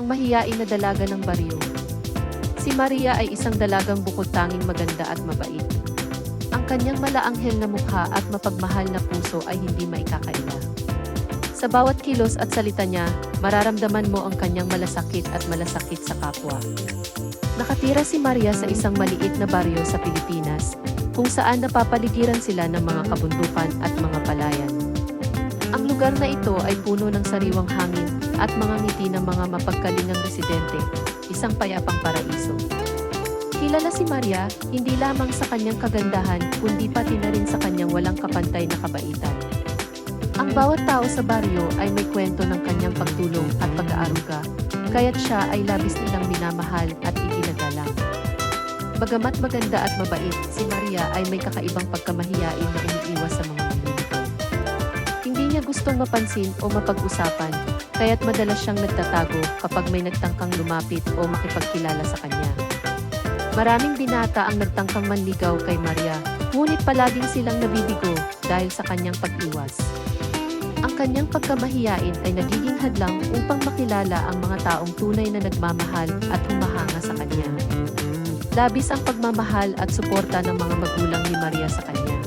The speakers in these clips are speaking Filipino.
Ang mahiyain na dalaga ng baryo. Si Maria ay isang dalagang bukod tanging maganda at mabait. Ang kanyang malaanghel na mukha at mapagmahal na puso ay hindi maikakaila. Sa bawat kilos at salita niya, mararamdaman mo ang kanyang malasakit at malasakit sa kapwa. Nakatira si Maria sa isang maliit na baryo sa Pilipinas, kung saan napapaligiran sila ng mga kabundukan at mga palayan. Ang lugar na ito ay puno ng sariwang hangin at mga ngiti ng mga mapagkalingang residente, isang payapang paraiso. Kilala si Maria, hindi lamang sa kanyang kagandahan, kundi pati na rin sa kanyang walang kapantay na kabaitan. Ang bawat tao sa baryo ay may kwento ng kanyang pagtulong at pag-aaruga, kaya't siya ay labis nilang minamahal at iginagalang. Bagamat maganda at mabait, si Maria ay may kakaibang pagkamahiyain na umiiwas sa mga gustong mapansin o mapag-usapan, kaya't madalas siyang nagtatago kapag may nagtangkang lumapit o makipagkilala sa kanya. Maraming binata ang nagtangkang manligaw kay Maria, ngunit palaging silang nabibigo dahil sa kanyang pag-iwas. Ang kanyang pagkamahiyain ay nagiging hadlang upang makilala ang mga taong tunay na nagmamahal at humahanga sa kanya. Labis ang pagmamahal at suporta ng mga magulang ni Maria sa kanya.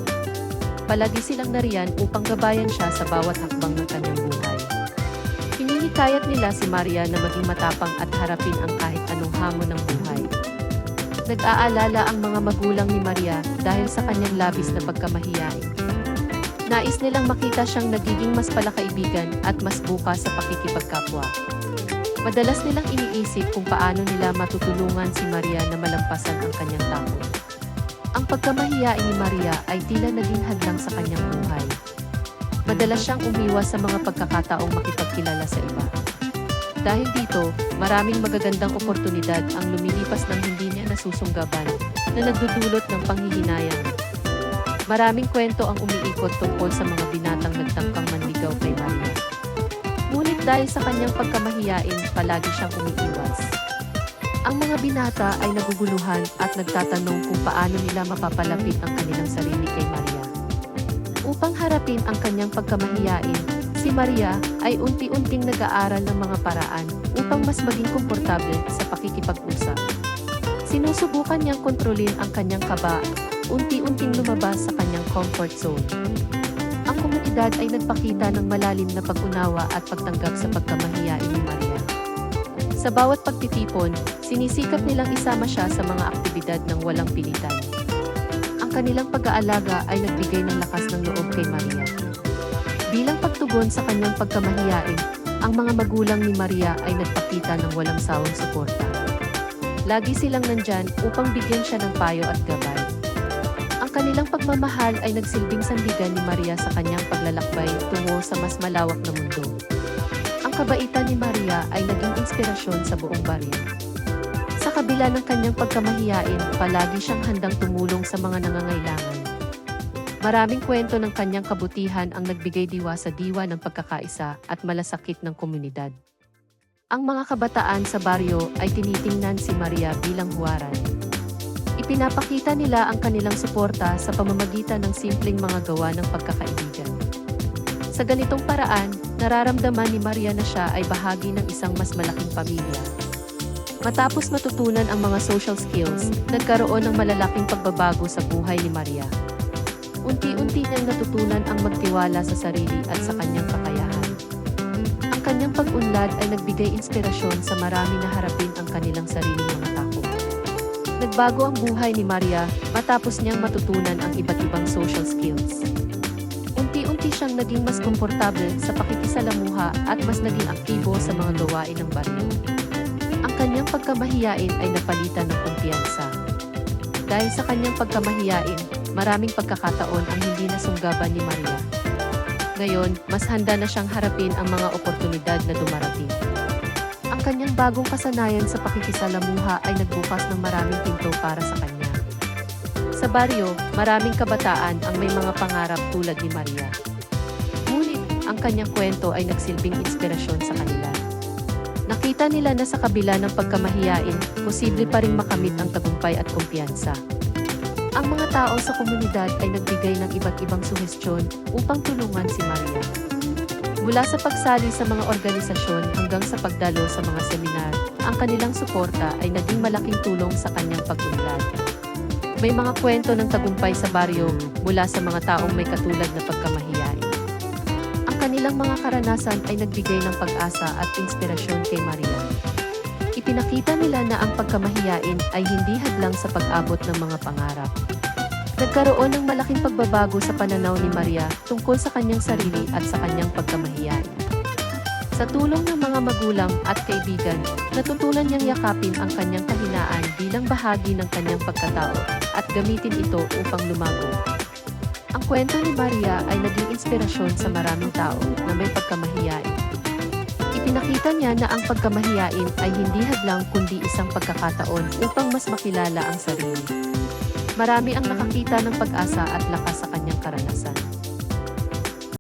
Palagi silang nariyan upang gabayan siya sa bawat hakbang ng kanyang buhay. Hinihikayat nila si Maria na maging matapang at harapin ang kahit anong hamon ng buhay. Nag-aalala ang mga magulang ni Maria dahil sa kanyang labis na pagkamahiyain. Nais nilang makita siyang nagiging mas palakaibigan at mas bukas sa pakikipagkapwa. Madalas nilang iniisip kung paano nila matutulungan si Maria na malampasan ang kanyang takot. Ang pagkamahiyain ni Maria ay tila naging hadlang sa kanyang buhay. Madalas siyang umiwas sa mga pagkakataong makipagkilala sa iba. Dahil dito, maraming magagandang oportunidad ang lumilipas ng hindi niya nasusunggaban na nagdudulot ng panghihinayang. Maraming kwento ang umiikot tungkol sa mga binatang nagtangkang manligaw kay Maria. Ngunit dahil sa kanyang pagkamahiyain, palagi siyang umiiwas. Ang mga binata ay naguguluhan at nagtatanong kung paano nila mapapalapit ang kanilang sarili kay Maria. Upang harapin ang kanyang pagkamahiyain, si Maria ay unti-unting nag-aaral ng mga paraan upang mas maging komportable sa pakikipag-usap. Sinusubukan niyang kontrolin ang kanyang kaba, unti-unting lumabas sa kanyang comfort zone. Ang komunidad ay nagpakita ng malalim na pag-unawa at pagtanggap sa pagkamahiyain ni Maria. Sa bawat pagtitipon, sinisikap nilang isama siya sa mga aktibidad ng walang pilitan. Ang kanilang pag-aalaga ay nagbigay ng lakas ng loob kay Maria. Bilang pagtugon sa kanyang pagkamahiyain, ang mga magulang ni Maria ay nagpakita ng walang sawang suporta. Lagi silang nandyan upang bigyan siya ng payo at gabay. Ang kanilang pagmamahal ay nagsilbing sandigan ni Maria sa kanyang paglalakbay tungo sa mas malawak na mundo. Kabaitan ni Maria ay naging inspirasyon sa buong baryo. Sa kabila ng kanyang pagkamahiyain, palagi siyang handang tumulong sa mga nangangailangan. Maraming kwento ng kanyang kabutihan ang nagbigay diwa sa diwa ng pagkakaisa at malasakit ng komunidad. Ang mga kabataan sa baryo ay tinitingnan si Maria bilang huwaran. Ipinapakita nila ang kanilang suporta sa pamamagitan ng simpleng mga gawa ng pagkakaibigan. Sa ganitong paraan, nararamdaman ni Maria na siya ay bahagi ng isang mas malaking pamilya. Matapos matutunan ang mga social skills, nagkaroon ng malalaking pagbabago sa buhay ni Maria. Unti-unti niyang natutunan ang magtiwala sa sarili at sa kanyang kakayahan. Ang kanyang pag-unlad ay nagbigay inspirasyon sa marami na harapin ang kanilang sariling mga takot. Nagbago ang buhay ni Maria matapos niyang matutunan ang iba't ibang social skills. Siyang naging mas komportable sa pakikisalamuha at mas naging aktibo sa mga gawain ng baryo. Ang kanyang pagkamahiyain ay napalitan ng kumpiyansa. Dahil sa kanyang pagkamahiyain, maraming pagkakataon ang hindi nasunggaban ni Maria. Ngayon, mas handa na siyang harapin ang mga oportunidad na dumarating. Ang kanyang bagong kasanayan sa pakikisalamuha ay nagbukas ng maraming pinto para sa kanya. Sa baryo, maraming kabataan ang may mga pangarap tulad ni Maria. Ang kanyang kwento ay nagsilbing inspirasyon sa kanila. Nakita nila na sa kabila ng pagkamahiyain, posible pa rin makamit ang tagumpay at kumpiyansa. Ang mga tao sa komunidad ay nagbigay ng iba't ibang suhestyon upang tulungan si Maria. Mula sa pagsali sa mga organisasyon hanggang sa pagdalo sa mga seminar, ang kanilang suporta ay naging malaking tulong sa kanyang pag-unlad. May mga kwento ng tagumpay sa baryo mula sa mga taong may katulad na pagkamahiyain. Ang kanilang mga karanasan ay nagbigay ng pag-asa at inspirasyon kay Maria. Ipinakita nila na ang pagkamahiyain ay hindi hadlang sa pag-abot ng mga pangarap. Nagkaroon ng malaking pagbabago sa pananaw ni Maria tungkol sa kanyang sarili at sa kanyang pagkamahiyain. Sa tulong ng mga magulang at kaibigan, natutunan niyang yakapin ang kanyang kahinaan bilang bahagi ng kanyang pagkatao at gamitin ito upang lumago. Ang kwento ni Maria ay naging inspirasyon sa maraming tao na may pagkamahiyain. Ipinakita niya na ang pagkamahiyain ay hindi hadlang kundi isang pagkakataon upang mas makilala ang sarili. Marami ang nakakita ng pag-asa at lakas sa kanyang karanasan.